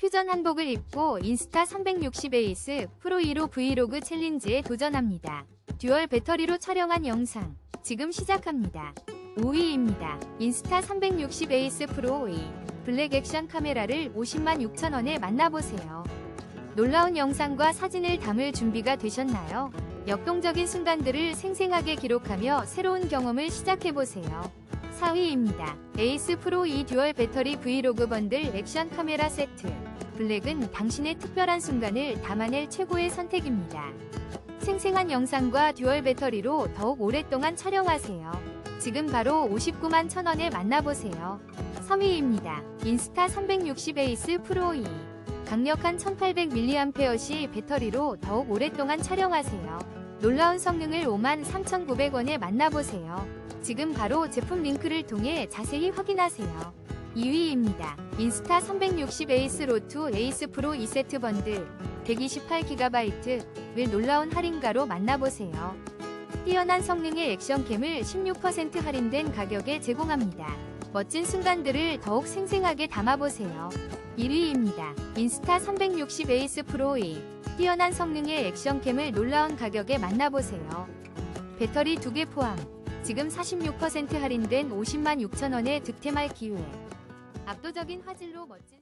퓨전 한복을 입고 인스타 360 에이스 프로 2로 브이로그 챌린지에 도전합니다. 듀얼 배터리로 촬영한 영상 지금 시작합니다. 5위입니다. 인스타 360 에이스 프로 2 블랙 액션 카메라를 50만 6천원에 만나보세요. 놀라운 영상과 사진을 담을 준비가 되셨나요? 역동적인 순간들을 생생하게 기록하며 새로운 경험을 시작해보세요. 4위입니다. 에이스 프로 2 듀얼 배터리 브이로그 번들 액션 카메라 세트. 블랙은 당신의 특별한 순간을 담아낼 최고의 선택입니다. 생생한 영상과 듀얼 배터리로 더욱 오랫동안 촬영하세요. 지금 바로 59만 1000원에 만나보세요. 3위입니다. 인스타 360 에이스 프로 2. 강력한 1800mAh 배터리로 더욱 오랫동안 촬영하세요. 놀라운 성능을 53,900원에 만나보세요. 지금 바로 제품 링크를 통해 자세히 확인하세요. 2위입니다. 인스타 360 에이스 로투 에이스 프로 2세트 번들 128GB을 놀라운 할인가로 만나보세요. 뛰어난 성능의 액션캠을 16% 할인된 가격에 제공합니다. 멋진 순간들을 더욱 생생하게 담아보세요. 1위입니다. 인스타 360 에이스 프로 2 뛰어난 성능의 액션캠을 놀라운 가격에 만나보세요. 배터리 2개 포함 지금 46% 할인된 50만 6천원에 득템할 기회. 압도적인 화질로 멋진